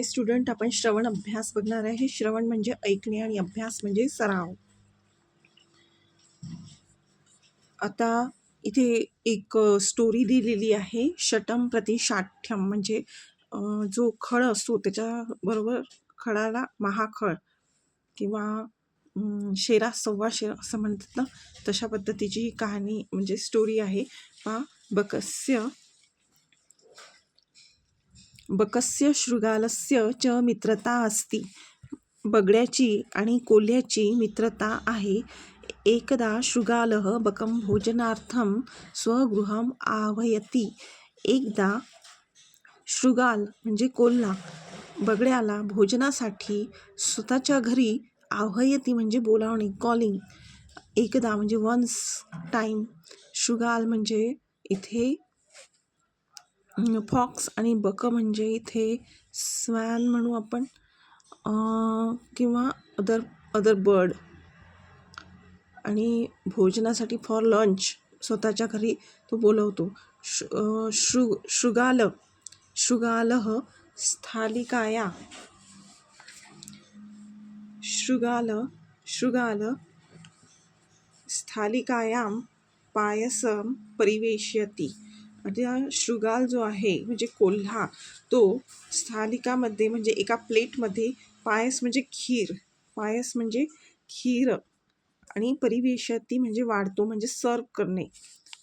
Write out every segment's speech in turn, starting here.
हाय student आपण श्रवण अभ्यास बघणार आहे. श्रवण म्हणजे ऐकणे आणि अभ्यास म्हणजे सराव. आता इथे एक स्टोरी दिलेली आहे. शटम प्रतिशाठ्यम म्हणजे जो खळ असतो त्याच्याबरोबर खळाला महाखळ किंवा शेरा सव्वा शेर असं म्हणतात ना तशा पद्धतीची ही कहाणी म्हणजे स्टोरी आहे. पा बकस्य बकस्य शृगालस्य च मित्रता अस्ति. बगड्याची आणि कोल्ह्याची मित्रता आहे. एकदा शृगालः बकं भोजनार्थं स्वगृहम् आह्वयति. एकदा शृगाल म्हणजे कोल्हा बगड्याला भोजनासाठी स्वतःच्या घरी आह्वयती म्हणजे बोलावणे कॉलिंग एकदा म्हणजे वन्स टाईम शृगाल म्हणजे इथे फॉक्स आणि बकं म्हणजे इथे स्वॅन म्हणू आपण किंवा अदर अदर बर्ड. आणि भोजनासाठी फॉर लंच स्वतःच्या घरी तो बोलवतो. श शृ शृगाल शृगालः स्थालिकाया. शृगाल शृगाल स्थालिकायां पायसं परिवेशयति म्हणजे आता शृगाल जो आहे म्हणजे कोल्हा तो स्थालिकामध्ये म्हणजे एका प्लेटमध्ये पायस म्हणजे खीर पायस म्हणजे खीर आणि परिवेशयती म्हणजे वाढतो म्हणजे सर्व करणे.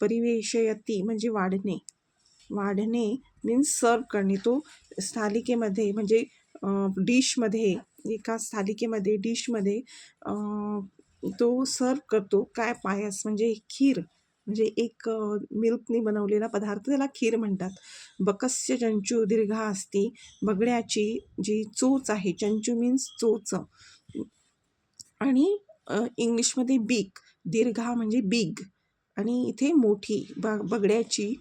परिवेशयती म्हणजे वाढणे. वाढणे मीन्स सर्व करणे. तो स्थालिकेमध्ये म्हणजे डिशमध्ये एका स्थालिकेमध्ये डिशमध्ये तो सर्व करतो. काय? पायस म्हणजे खीर. म्हणजे एक मिल्कनी बनवलेला पदार्थ त्याला खीर म्हणतात. बकस्य चंचू दीर्घा असती बगड्याची जी चोच आहे चंचू मीन्स चोच. आणि इंग्लिशमध्ये बीक दीर्घा म्हणजे बिग आणि इथे मोठी ब बगड्याची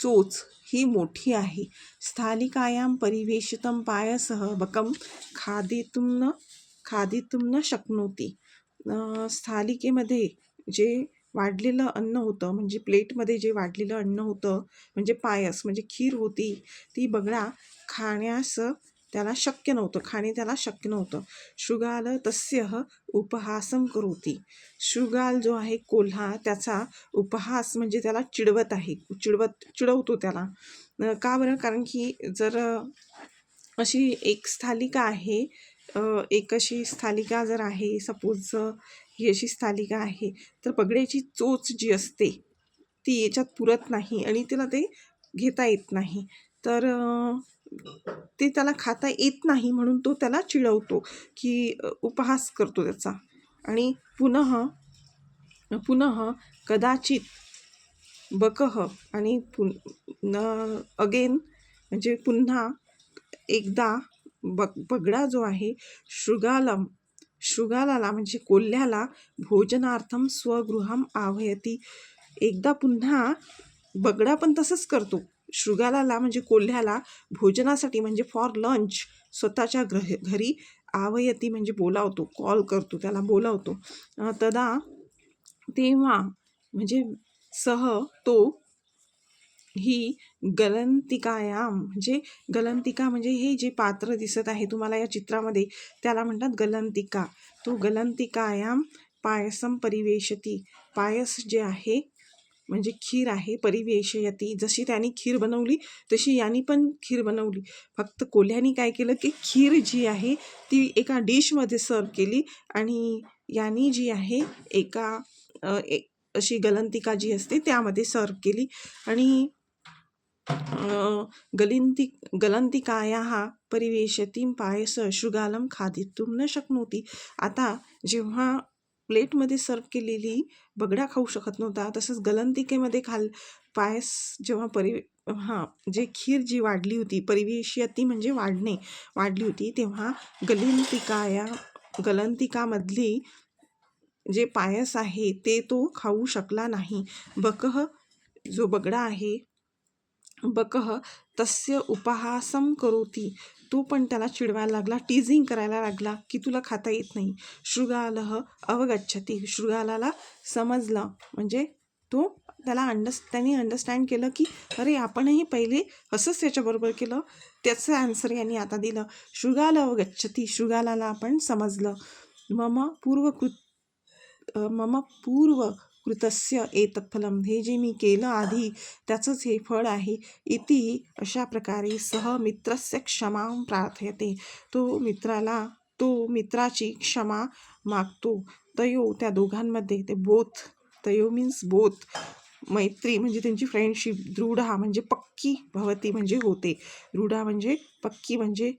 चोच ही मोठी आहे. स्थालिकायां परिवेशितं पायसह बकम खादितुं न खादितुं न शक्नोति. स्थालिकेमध्ये जे वाढलेलं अन्न होतं. म्हणजे प्लेटमध्ये जे वाढलेलं अन्न होतं म्हणजे पायस म्हणजे खीर होती ती बगळा खाण्यास त्याला शक्य नव्हतं. खाणे त्याला शक्य नव्हतं. शृगाल तस्य उपहासं करोती. शृगाल जो आहे कोल्हा त्याचा उपहास म्हणजे त्याला चिडवत आहे. चिडवत चिडवतो त्याला. का बरं? कारण की जर अशी एक स्थालिका आहे एक अशी स्थालिका जर आहे सपोज ही अशी स्थालिका आहे. तर पगड्याची चोच जी असते ती याच्यात पुरत नाही आणि त्याला ते घेता येत नाही. तर ते त्याला खाता येत नाही म्हणून तो त्याला चिडवतो की उपहास करतो त्याचा. आणि पुनः पुनः कदाचित बकह आणि पुन अगेन म्हणजे पुन्हा एकदा बग बगडा जो आहे शृगालम शृगालाला म्हणजे कोल्ह्याला भोजनार्थम स्वगृहम आवयती एकदा पुन्हा बगडा पण तसंच करतो. शृगालाला म्हणजे कोल्ह्याला भोजनासाठी म्हणजे फॉर लंच स्वतःच्या ग्रह घरी आवयती म्हणजे बोलावतो. कॉल करतो त्याला बोलावतो. तदा तेव्हा म्हणजे सह तो ही गलंतिकायाम म्हणजे गलंतिका म्हणजे हे जे पात्र दिसत आहे तुम्हाला या चित्रामध्ये त्याला म्हणतात गलंतिका. तो गलंतिकायाम पायसम परिवेशती. पायस जे आहे म्हणजे खीर आहे परिवेशयती. जशी त्यांनी खीर बनवली तशी यांनी पण खीर बनवली. फक्त कोल्ह्यानी काय केलं की खीर जी आहे ती एका डिशमध्ये सर्व केली आणि यांनी जी आहे एका अशी गलंतिका जी असते त्यामध्ये सर्व केली. आणि गलिन्ति गलिंती गलंतिकायाः परिवेशतीं पायस शृगालं खादितुं न शक्नोति. आता जेव्हा प्लेटमध्ये सर्व केलेली बगडा खाऊ शकत नव्हता तसंच गलंतिकेमध्ये खाल पायस जेव्हा परि हां जे खीर जी वाढली होती परिवेशयती म्हणजे वाढणे वाढली होती तेव्हा गलिंतिकाया गलंतिकामधली जे पायस आहे ते तो खाऊ शकला नाही. बकह जो बगडा आहे बकह तस्य उपहासं करोती. तो पण त्याला चिडवायला लागला टीझिंग करायला लागला की तुला खाता येत नाही. शृगालह अवगच्छती. शृगालाला समजलं. म्हणजे तो त्याला अंडस त्यांनी अंडरस्टँड केलं की अरे आपणही पहिले असंच त्याच्याबरोबर केलं. त्याचं आन्सर यांनी आता दिलं. शृगाल अवगच्छती. शृगालाला आपण समजलं. मम पूर्वकृत अ, मम पूर्व कृतस्य एतत्फलम हे जे मी केलं आधी त्याचंच हे फळ आहे. इति अशा प्रकारे सह मित्रस्य क्षमा प्रार्थयते. तो मित्राला तो मित्राची क्षमा मागतो. तयो त्या दोघांमध्ये ते बोथ तयो मीन्स बोथ मैत्री म्हणजे त्यांची फ्रेंडशिप दृढा म्हणजे पक्की भवती म्हणजे होते. दृढा म्हणजे पक्की म्हणजे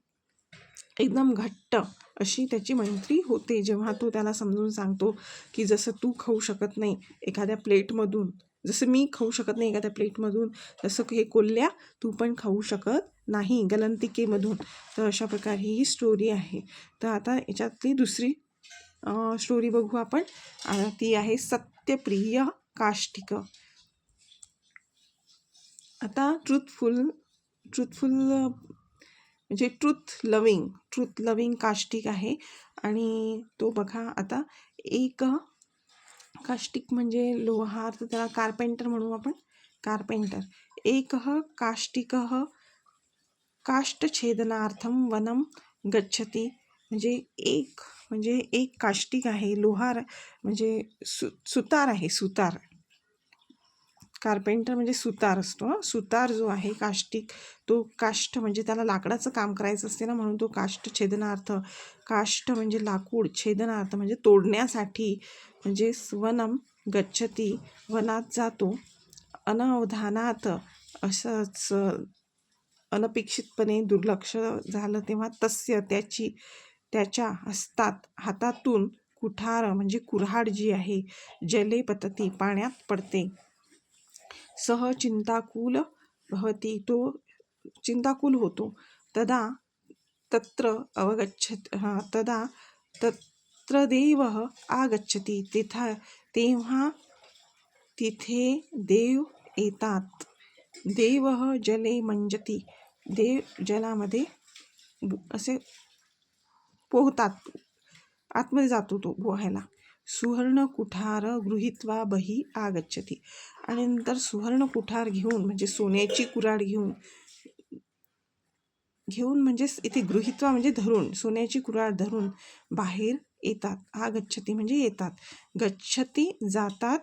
एकदम घट्ट अशी त्याची मैत्री होते जेव्हा तो त्याला समजून सांगतो की जसं तू खाऊ शकत नाही एखाद्या प्लेटमधून जसं मी खाऊ शकत नाही एखाद्या प्लेटमधून तसं हे कोल्ह्या तू पण खाऊ शकत नाही गलंतिकेमधून. तर अशा प्रकारे ही स्टोरी आहे. तर आता याच्यातली दुसरी स्टोरी बघू आपण. ती आहे सत्यप्रिय काष्टिक. आता ट्रूथफुल ट्रूथफुल म्हणजे ट्रूथ लविंग ट्रूथ लविंग काष्टिक आहे. आणि तो बघा आता एक काष्टिक म्हणजे लोहार तर त्याला कार्पेंटर म्हणू आपण. कार्पेंटर एक काष्टिक काष्टछेदनार्थम वनम गच्छती. म्हणजे एक म्हणजे एक काष्टिक आहे. लोहार म्हणजे सु सुतार आहे सुतार. कार्पेंटर म्हणजे सुतार असतो सुतार जो आहे काष्टिक तो काष्ट म्हणजे त्याला लाकडाचं काम करायचं असते ना म्हणून तो काष्ट छेदनार्थ काष्ट म्हणजे लाकूड छेदनार्थ म्हणजे तोडण्यासाठी म्हणजे वनम गच्छती वनात जातो अनवधानात असंच अनपेक्षितपणे दुर्लक्ष झालं तेव्हा तस्य त्याची त्याच्या हस्तात हातातून कुठार म्हणजे कुऱ्हाड जी आहे जले पतती पाण्यात पडते. सह चिंताकुल भवती तो चिंताकुल होतो। तदा तत्र अवगच्छत तदा तत्र देवः आगच्छति। तिथा तेव्हा तिथे देव येतात देवः जले मंजती देव जलामध्ये असे पोहतात। आतमध्ये जातो तो पोहायला। सुवर्ण कुठार गृहीत्वा बही आगच्छती. आणि नंतर सुवर्ण कुठार घेऊन म्हणजे सोन्याची कुऱ्हाड घेऊन घेऊन म्हणजे इथे गृहित्वा म्हणजे धरून सोन्याची कुऱ्हाड धरून बाहेर येतात आगच्छती म्हणजे येतात. गच्छती जातात.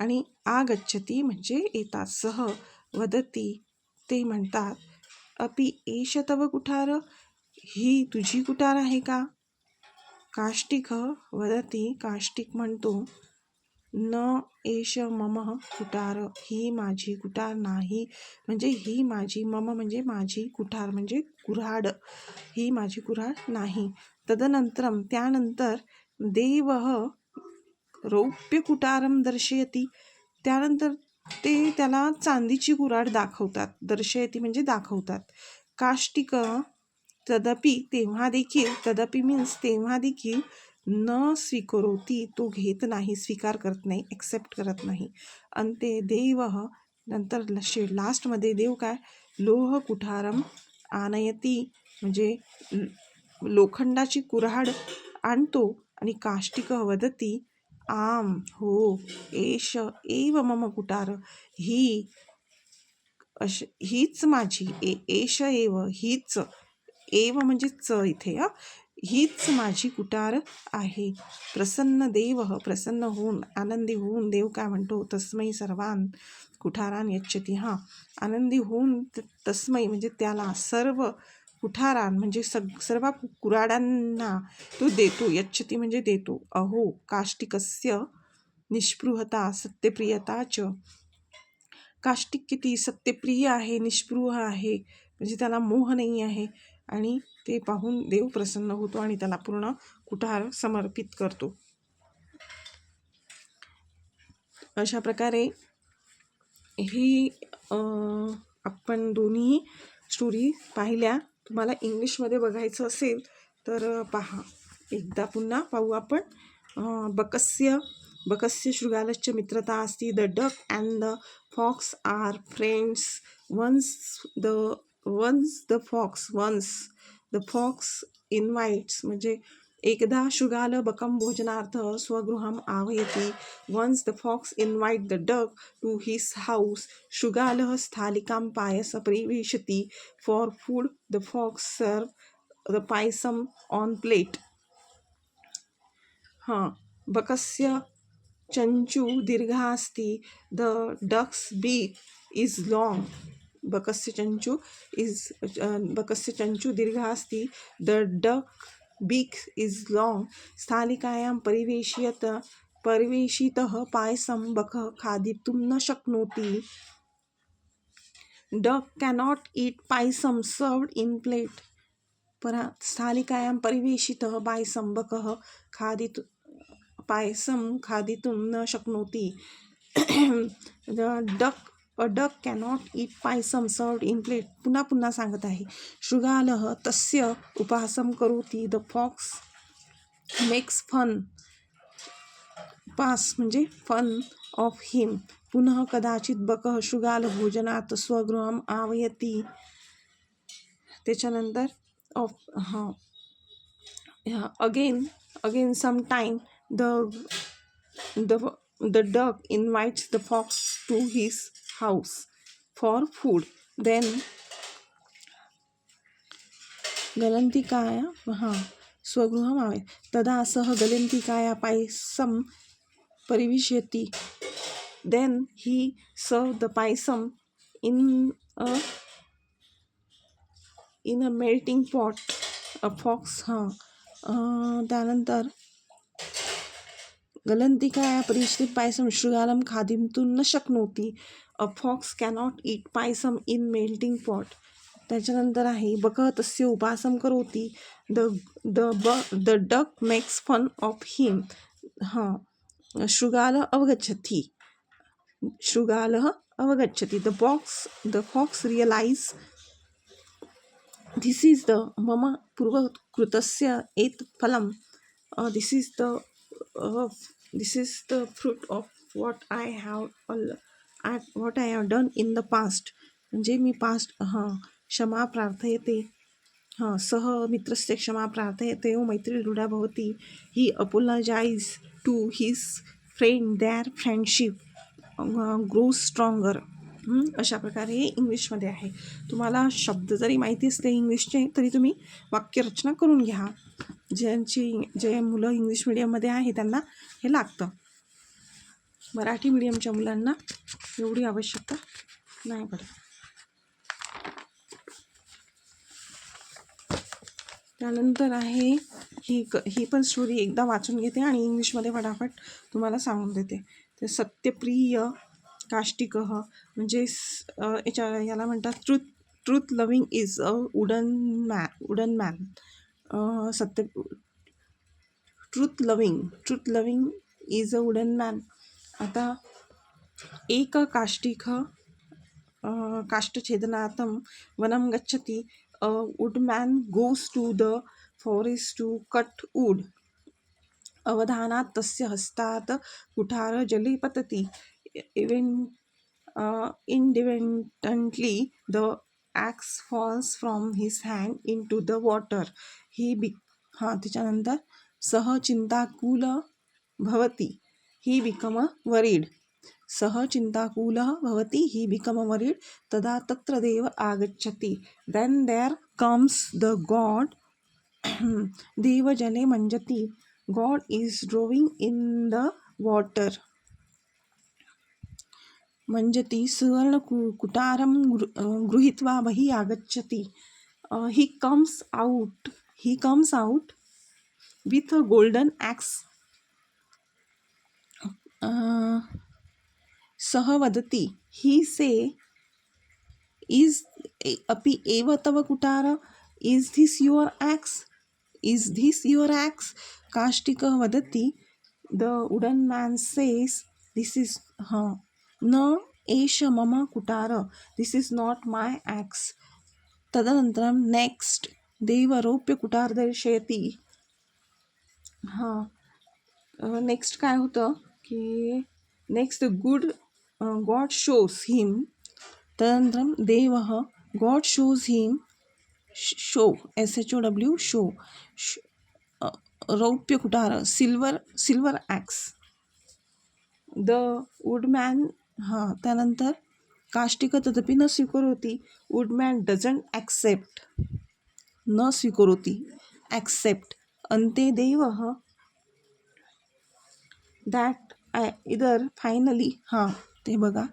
आणि आगच्छती म्हणजे येतात. सह वदती ते म्हणतात अपि एष तव कुठार? ही तुझी कुठार आहे का? काष्टिक वदती काष्टिक म्हणतो न एष मम कुटार ही माझी कुटार नाही. म्हणजे ही माझी मम म्हणजे माझी कुठार म्हणजे कुऱ्हाड. ही माझी कुऱ्हाड नाही. तदनंतरम त्यानंतर देव रौप्य कुटारम दर्शयती. त्यानंतर ते त्याला चांदीची कुऱ्हाड दाखवतात. दर्शयती म्हणजे दाखवतात. काष्टिक तदपि तेव्हा देखील तदपि मीन्स तेव्हा देखील न स्वीकरोती तो घेत नाही स्वीकार करत नाही एक्सेप्ट करत नाही. अंते देव नंतर शे लास्टमध्ये देव काय? लोह कुठारम आनयती म्हणजे लोखंडाची कुऱ्हाड आणतो आणि काष्टिक वदती आम हो एष एव मम कुटार ही अश हीच माझी ए एष एव हीच एव म्हणजे च इथे हा. हीच माझी कुटार आहे. प्रसन्न देव प्रसन्न होऊन आनंदी होऊन देव काय म्हणतो? तस्मै सर्वान कुठारान यच्छती. हां आनंदी होऊन त- तस्मै म्हणजे त्याला सर्व कुठारान म्हणजे सग सर्व कु- तो देतो यच्छती म्हणजे देतो. अहो काष्टिकस्य निष्पृहता सत्यप्रियता च. काष्टिक किती सत्यप्रिय आहे निष्पृह आहे म्हणजे त्याला मोह नाही आहे. आणि ते पाहून देव प्रसन्न होतो आणि त्याला पूर्ण कुठार समर्पित करतो. अशा प्रकारे ही आपण दोन्ही स्टोरी पाहिल्या. तुम्हाला इंग्लिशमध्ये बघायचं असेल तर पहा. एकदा पुन्हा पाहू आपण. बकस्य बकस्य शृगालस्य मित्रता असती. The duck and the fox are friends once the once the fox once the fox invites म्हणजे एकदा शुगाल बकम भोजनार्थ स्वगृहम् आह्वयति. Once the fox invite the duck to his house शुगाल स्थालिकां पायस परिवेशति. For food the fox serve the payasam on plate हां बकस्य चंचू दीर्घा अस्ति the duck's beak is long बकस्य चंचू इज बकस्य चंचू दीर्घा अस्ति। The duck beak is long स्थालिकायां परिवेशयत परिवेशितः पायसं बकः खादितुं न शक्नोति। डक कॅनॉट ईट पायसम सर्व्ड इन प्लेट। परा स्थालिकायां परिवेशितः पायसं बकः खादितु पायसं खादितुं न शक्नोति। Duck a duck cannot eat payasam served in plate पुन्हा पुन्हा सांगत आहे. शृगालः तस्य उपहासं करोति. The fox makes fun pass म्हणजे फन ऑफ हिम पुनः कदाचित बकः शृगाल भोजनात स्वगृहम आवयती. त्याच्यानंतर ऑफ हां. Again again some time the the the duck invites the fox to his house for food then गलन्तिकाया हां स्वगृहम् तदा सह गलन्तिकाया payasam परिविशति then he serve the payasam in a in a melting pot a fox हां. अं, त्यानंतर गलंतिकाया परिश्रित पायसम शृगालम खादितुं न शक्नोति. अ फॉक्स कॅनॉट ईट पायसम इन मेल्टिंग पॉट. त्याच्यानंतर आहे बक तस्य उपासं करोति. द द ब the duck makes fun of him. हां शृगाल अवगच्छति. शृगालः अवगच्छति. The box the fox realises this is the मम पूर्वकृतस्य एतत् फलं this is the this is the fruit of what I have all what I have done in the past म्हणजे मी पास्ट हां क्षमा प्रार्थयते हां सह मित्रस्य क्षमा प्रार्थयते ओ मैत्री दृढा भवती. He apologises to his friend their friendship grow stronger अशा प्रकारे हे इंग्लिशमध्ये आहे. तुम्हाला शब्द जरी माहिती असले इंग्लिशचे तरी तुम्ही वाक्यरचना करून घ्या. ज्यांची जे मुलं इंग्लिश मिडियममध्ये आहे त्यांना हे लागतं. मराठी मिडियमच्या मुलांना एवढी आवश्यकता नाही पडत. त्यानंतर आहे ही क ही पण स्टोरी एकदा वाचून घेते आणि इंग्लिशमध्ये फटाफट तुम्हाला सांगून देते. ते सत्यप्रिय काष्टिकह म्हणजे याच्या याला म्हणतात truth truth loving is a wooden man wooden man. सत्य truth loving truth loving is a wooden man आता एक काष्टिक अ, काष्ठछेदनार्थं वनं गच्छति. A woodman goes to the forest to cut wood अवधानात् तस्य हस्तात् कुठार जले पतति. Even independently the axe falls from his hand into the water he बि हां त्याच्यानंतर सह चिंताकुल भवति ही बिकम वरीड सः चिन्ताकुलः भवति ही बिकम वरीड तदा तत्र देव आगच्छति. Then there comes the god देवजले मञ्जति. God is drowning in the water मञ्जति सुवर्णकु कुटारं गृ गृहीत्वा बहिः आगच्छति. He comes out he comes out with a golden axe सः वदति. ही से इस् अपि एव तव कुटार? Is this your axe is this your axe काष्टिकः वदति. The wooden man says this is हां न एष मम कुटार दिस इस् नाट् मै एक्स् तदनन्तरं नेक्स्ट् देवरौप्यकुटार दर्शयति. हां. नेक्स्ट काय होतं? की next good god shows him तदनन्तरं देवः god shows him show S H O W show रौप्य कुठार silver silver axe the woodman हां त्यानंतर काष्टिक तदपि न स्वीकरोति. Woodman doesn't accept. न स्वीकरोति. ॲक्सेप्ट. अंते देवः दॅट आय इदर फायनली हां ते बघा.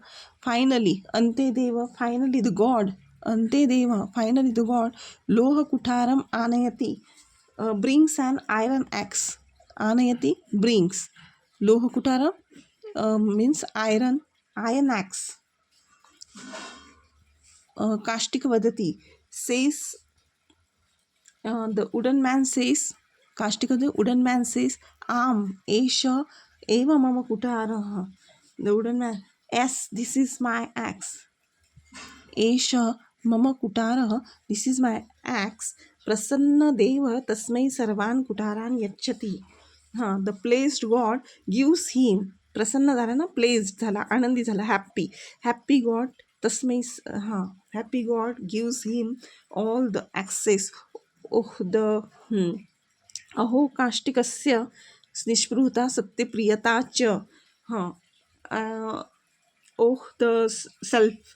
फायनली अंते देव फायनली द गॉड. अंते देव फायनली द गॉड. लोह कुठारम आनयती. Brings and iron axe. आनयती brings लोह कुठारम मीन्स आयरन. आयन ॲक्स काष्टिक वदती. Says the wooden man says काष्टिक wooden man says आम एष एव मम कुटारः the wooden man says this is my axe एष मम कुटारः दिस इज माय ॲक्स प्रसन्न देव तस्मै सर्वान् कुटारान यच्छति. हां the pleased god gives him. प्रसन्न झाला ना प्लेस्ड झाला आनंदी झाला हॅप्पी हॅप्पी गॉड तस्मै हां happy god gives him all the axes oh the अहो काष्टिकस्य निष्पृहता सत्यप्रियता च. हां ओह the self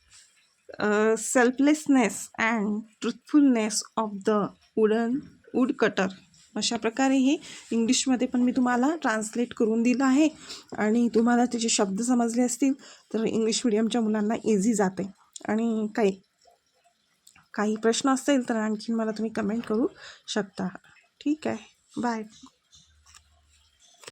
selflessness and truthfulness of the wooden woodcutter अशा प्रकारे हे इंग्लिशमध्ये पण मी तुम्हाला ट्रान्सलेट करून दिलं आहे. आणि तुम्हाला त्याचे शब्द समजले असतील तर इंग्लिश मिडियमच्या मुलांना इझी जाते. आणि काही काही प्रश्न असतील तर आणखीन मला तुम्ही कमेंट करू शकता. ठीक आहे. बाय